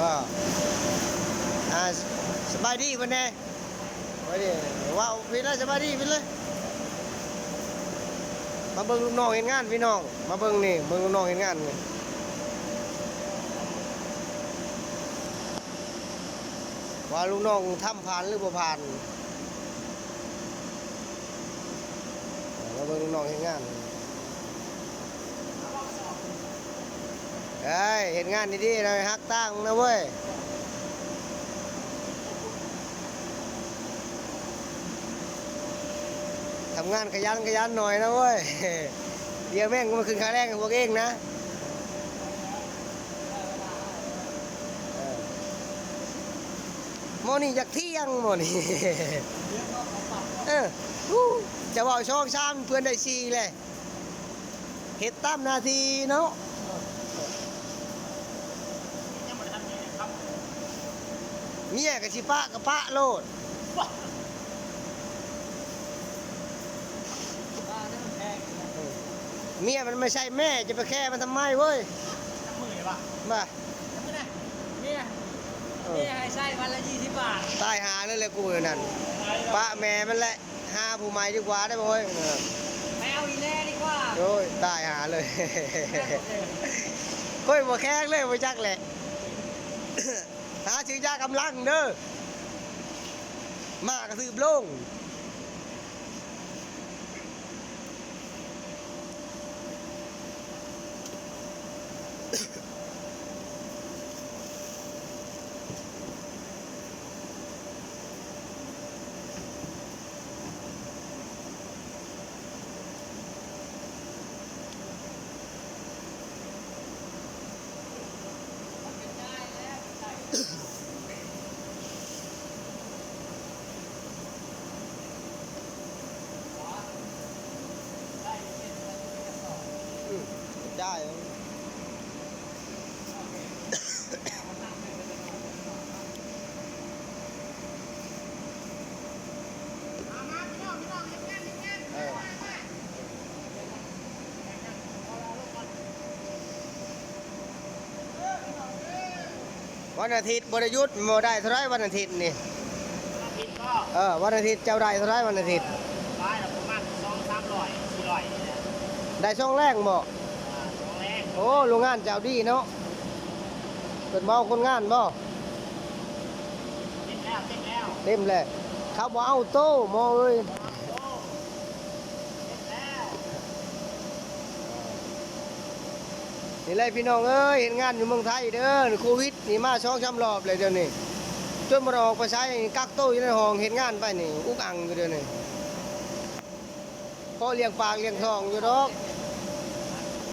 อ่าอ่าสบายดีวันนี้ไปดิว้าวพี่เลยสบายดีพี่เลยมาเบิ่งลูกน้องเห็นงานพี่น้อง มาเบิ่งนี่เบิ่งลูกน้องเห็นงานนี่ว่าลูกน้องทำผ่านหรือบ่ผ่านมาเบิ่งลูกน้องเห็นงาน เอ้ย เห็นงานดีๆนะฮักตั้งนะเว้ยทำงานขยันขยันหน่อยนะเว้ย เดี๋ยวแม่งก็มาขึ้นค่าแรงกับพวกเองนะเออหมอนี่อยากเที่ยงหมอนี่เออจะบอกช่องชามเพื่อนได้ชีเลยเห็ดตามนาทีเนาะ ยังไม่ได้ทำยังไงครับ เมียกับชิปะกับปะโลดว้าบ้านี่มันแพงเมียมันไม่ใช่แม่จะไปแค่มันทำไมเว้ยจับมือเลยป่ะมาจับมือนะเนี่ยเอเนี่อยให้ใช้วันละยี่สิบบาทตายหาเลยเลยกูนั่นปะแม่มันแหละหาผู้ใหม่ดีกว่าได้บ่เว้ยเออไปเอาอีแน่ดีกว่าโอ้ยตายหาเลยค่อยบ่แข้งเลยบ่จักแหละ หาชื่อยากำลังเด้อมากระซืบลง ได้ เออ วันอาทิตย์บริยุทธ์โมได้เท่าไรวันอาทิตย์นี่ ผิดก็เออ วันอาทิตย์เจ้าได้เท่าไรวันอาทิตย์ ร้ายละประมาณสองสามร้อยสี่ร้อยเนี่ยได้ช่องแรกบ่อ่าสองแรง โอ้โรงงานเจ้าดีเนาะเป็นเมาคนงานบ่เต็มแล้วเต็มแล้วเต็มเลยเขาบ่เอาโต้มอเอ้ยเต็นี่เลยพี่น้องเอ้ยเห็นงานอยู่เมืองไทยเด้อโควิดนี่มาช่องช้ำรอบเลยเดี๋ยวนี้จนมาออกไปใช้กักโตวอยู่ในห้องเห็นงานไปนี่อุกอังอยู่เดี๋ยวนี้พอเลี้ยงปากเลี้ยงทองอยู่ดอก